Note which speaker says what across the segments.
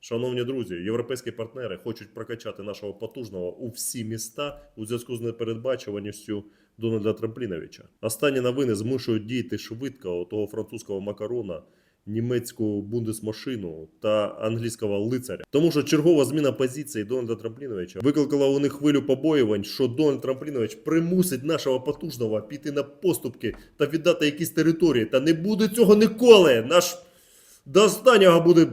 Speaker 1: Шановні друзі, європейські партнери хочуть прокачати нашого потужного у всі міста у зв'язку з непередбачуваністю Дональда Трампліновича. Останні новини змушують діяти швидко того французького макарона, німецьку бундесмашину та англійського лицаря. Тому що чергова зміна позиції Дональда Трампліновича викликала у них хвилю побоювань, що Дональд Трамплінович примусить нашого потужного піти на поступки та віддати якісь території. Та не буде цього ніколи. Наш до останнього буде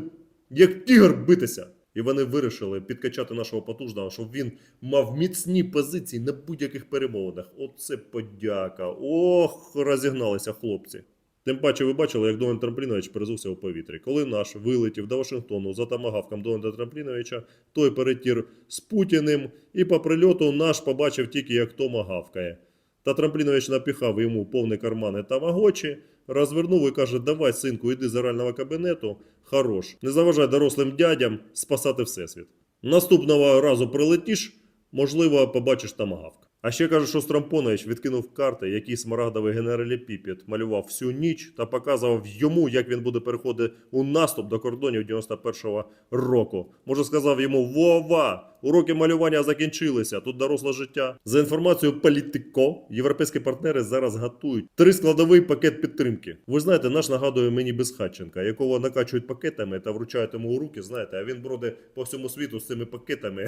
Speaker 1: як тігр битися. І вони вирішили підкачати нашого потужного, щоб він мав міцні позиції на будь-яких перемовинах. Оце подяка. Ох, розігналися хлопці. Тим паче, ви бачили, як Дональд Трамплінович перезувся у повітрі. Коли наш вилетів до Вашингтону за тамагавком Дональда Трампліновича, той перетір з Путіним, і по прильоту наш побачив тільки, як Тома гавкає. Та Трамплінович напіхав йому повні кармани тамагочі, розвернув і каже: Давай, синку, іди з орального кабінету. Хорош. Не заважай дорослим дядям спасати всесвіт. Наступного разу прилетіш, можливо, побачиш тамагавк. А ще каже, що Стрампонович відкинув карти, які смарагдовий генераліпіпіт малював всю ніч та показував йому, як він буде переходити у наступ до кордонів 91-го року. Може, сказав йому: Вова! Уроки малювання закінчилися. Тут доросле життя. За інформацією Політико, європейські партнери зараз готують три складовий пакет підтримки. Ви знаєте, наш нагадує мені Безхатченка, якого накачують пакетами та вручають йому у руки. Знаєте, а він бродить по всьому світу з цими пакетами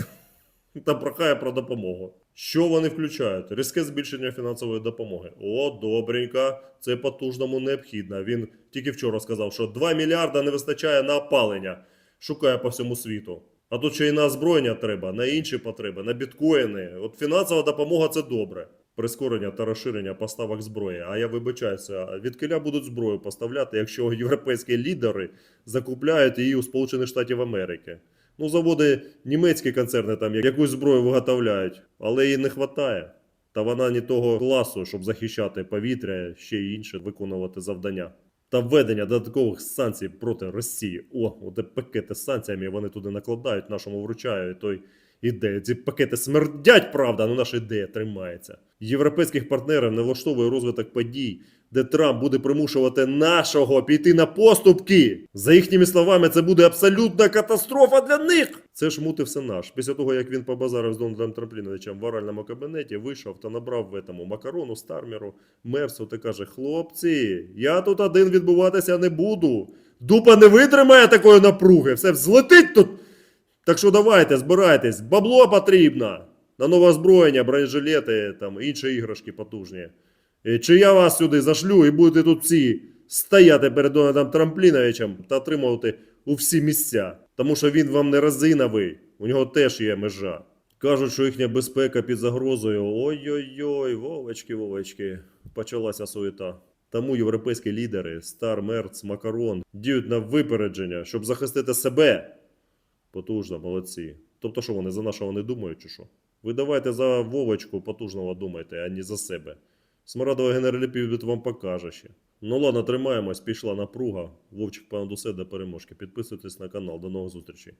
Speaker 1: та прохає про допомогу. Що вони включають? Різке збільшення фінансової допомоги. О, добренько, це потужному необхідно. Він тільки вчора сказав, що 2 мільярда не вистачає на опалення. Шукає по всьому світу. А тут ще й на озброєння треба, на інші потреби, на біткоїни. От фінансова допомога це добре. Прискорення та розширення поставок зброї. А я вибачаюся, від киля будуть зброю поставляти, якщо європейські лідери закупляють її у Сполучених Штатів Америки. Ну, заводи німецькі концерни там якусь зброю виготовляють, але її не вистачає. Та вона не того класу, щоб захищати повітря, ще й інше виконувати завдання. Та введення додаткових санкцій проти Росії. О, от пакети з санкціями вони туди накладають, нашому вручають. Той іде. Ці пакети смердять, правда, але наша ідея тримається. Європейських партнерів не влаштовує розвиток подій, де Трамп буде примушувати нашого піти на поступки. За їхніми словами, це буде абсолютна катастрофа для них. Це ж мути все наш. Після того, як він побазарив з Дональдом Трампліновичем в оральному кабінеті, вийшов та набрав в этому макарону, стармеру, мерсу та каже: Хлопці, я тут один відбуватися не буду. Дупа не витримає такої напруги, все взлетить тут. Так що давайте, збирайтесь, бабло потрібно. На нове озброєння, бронежилети, там інші іграшки потужні. Е, Чи я вас сюди зашлю і будете тут всі стояти перед Дональдом Трампліновичем та отримувати у всі місця. Тому що він вам не резиновий, у нього теж є межа. Кажуть, що їхня безпека під загрозою. Ой-ой-ой, Вовочки, Вовочки, почалася суєта. Тому європейські лідери, Стар, Мерц, Макарон діють на випередження, щоб захистити себе. Потужно, молодці. Тобто, що вони за нашого не думають, чи що? Ви давайте за Вовочку потужного думайте, а не за себе. Смарадова генераліпівід вам покаже ще. Ну ладно, тримаємось, пішла напруга. Вовчик понад усе до переможки. Підписуйтесь на канал. До нових зустрічей.